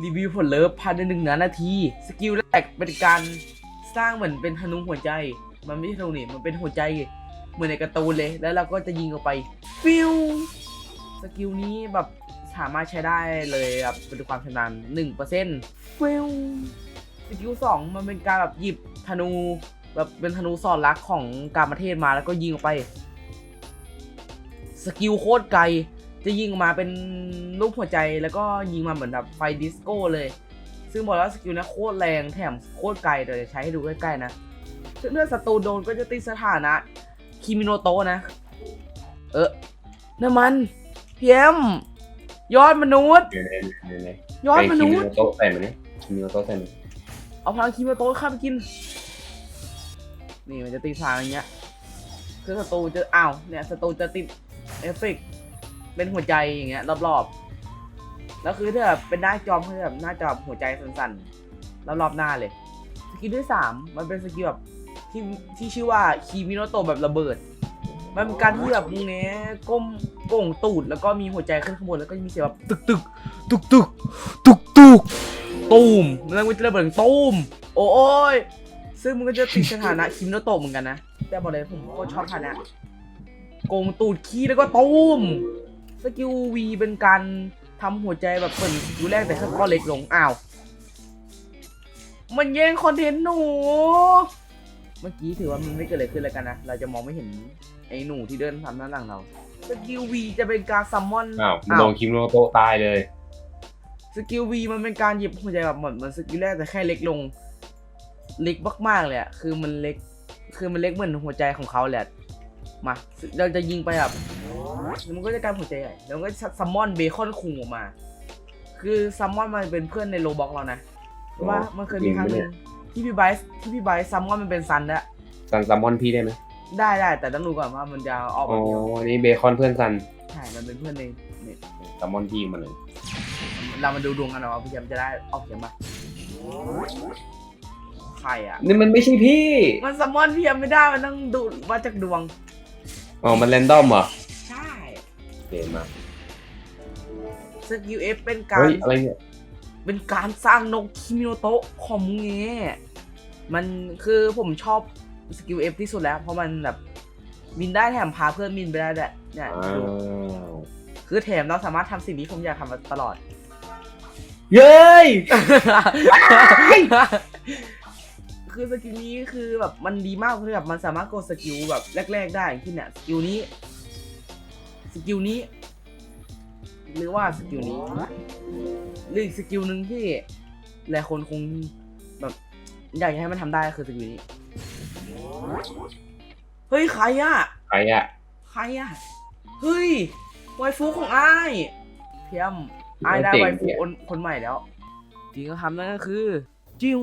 รีวิวผลเลิฟภายในหนึ่งนาที สกิลแรกเป็นการสร้างเหมือนเป็นธนูหัวใจ มันไม่ใช่ธนูนี่มันเป็นหัวใจเหมือนในกร์ตูนเลย แล้วเราก็จะยิงออกไป ฟิวสกิลนี้แบบสามารถใช้ได้เลยแบบเป็นความชำนาญหนึ่งเปอร์เซ็นต์ฟิวสกิลสองมันเป็นการแบบหยิบธนูแบบเป็นธนูสอดรักของการประเทศมาแล้วก็ยิงออกไป สกิลโคตรไกล จะยิงออกมาเป็นรูปหัวใจแล้วก็ยิงมาเหมือนแบบไฟดิสโก้เลย ซึ่งบอกแล้วาสกิลนี้โคตรแรงแถมโคตรไกลเดี๋ยวจะใช้ให้ดูใกล้ๆนะซึ่งเมื่อศัตรูโดนก็จะติดสถานะคิมิโนโตะนะ เออน้ำมันเพียมยอดมนุษย์ เดี๋ยวในเดี๋ยวในยอดมคินุมิษย์โนโตะใส่มันนี่คิมิโนโตะใส่มันเอาพลังคิมิโนโตะข้าไปกิน นี่มันจะตีทางอย่างเงี้ยคือศัตรูจะอ้าวเนี่ยศัตรูจะติดเอฟเฟกต์ เป็นหัวใจอย่างเงี้ยรอบๆ แล้วคือถ้าแบบเป็นหน้าจอมคือแบบหน้าจอแบบหัวใจสั่นๆรอบๆหน้าเลยสกิลที่สามมันเป็นสกิลแบบที่ที่ชื่อว่าคีมิโนโตะแบบระเบิด มันเป็นการที่แบบมึงเนี้ยก้มโก่งตูดแล้วก็มีหัวใจขึ้นข้างบนแล้วก็มีเสียงแบบตึกตึกตึกตึกตึกตึกตูมแล้วมันจะระเบิดตูมโอ้ยซึ่งมันก็จะติดสถานะคิมโนโตะเหมือนกันนะ แต่บอกเลยผมโคตรชอบท่านี้ยโกงตูดขี้แล้วก็ตูม สกิลวีเป็นการทำหัวใจแบบเหมือนสกิลแรกแต่แค่ก้อนเล็กลงอ้าว มันแย่งคอนเทนต์หนู เมื่อกี้ถือว่ามันไม่เกิดอะไรขึ้นแล้วกันนะ เราจะมองไม่เห็นไอ้หนูที่เดินทำด้านหลังเรา สกิลวีจะเป็นการซัมมอนอ้าวมันโดนคิมิโนโตะตายเลย สกิลวีมันเป็นการหยิบหัวใจแบบเหมือนเหมือนสกิลแรกแต่แค่เล็กลง เล็กมากๆเลยอะคือมันเล็ก คือมันเล็กเหมือนหัวใจของเขาแหละ มา เราจะยิงไปแบบ แล้วมันก็จะกลายเป็นหัวใจใหญ่แล้วมันก็ซัมมอนเบคอนคุงออกมา คือซัมมอนมันเป็นเพื่อนในโลบ็อกเรานะเพราะว่ามันเคยมีครั้งหนึงที่พี่ไบร์ทที่พี่ไบร์ทซัมมอนมันเป็นซันแล้วซันซัมมอนพี่ได้ไหมได้ได้แต่ต้องดูก่อนว่ามันจะออกอ๋มาอเดียวอันนี้เบคอนเพื่อนซันใช่มันเป็นเพื่อนในเนี่ยซัมมอนพี่มาเลยเรามาดูดวงกันเนาะว่าพี่แชมป์จะได้ออกเสียงมาใครอะนี่มันไม่ใช่พี่ มันซัมมอนพี่แชมป์ไม่ได้มันต้องดูมาจากดวงอ๋อมันแรนดอมเหรอใช่ เก่งมากสกิลเอฟเป็นการเฮ้ยอะไรเนี่ยเป็นการสร้างนกคิมิโนโตะของมึงเงมันคือผมชอบสกิลเอฟที่สุดแล้ว เพราะมันแบบบินได้แถมพาเพื่อนบินไปได้ด้วยเนี่ยอ้าดูวคือแถมเราสามารถทำสิ่งที่ผมอยากทำมาตลอด เย้ย คือสกิลนี้คือแบบมันดีมากเพราะแบบมันสามารถกดสกิลแบบแรก ๆ ได้อย่างที่เนี่ยสกิลนี้ สกิลนี้ หรือว่าสกิลนี้หรืออีกสกิลหนึ่งที่หลายคนคงแบบอยากจะให้มันทำได้ก็คือสกิลนี้ เฮ้ย ใครอะใครอะใครอะเฮ้ยไวฟูของอ้ายเพียมอ้ายได้ไวฟูคนคนใหม่แล้วจริงก็ทำนั่นก็คือจิ้ว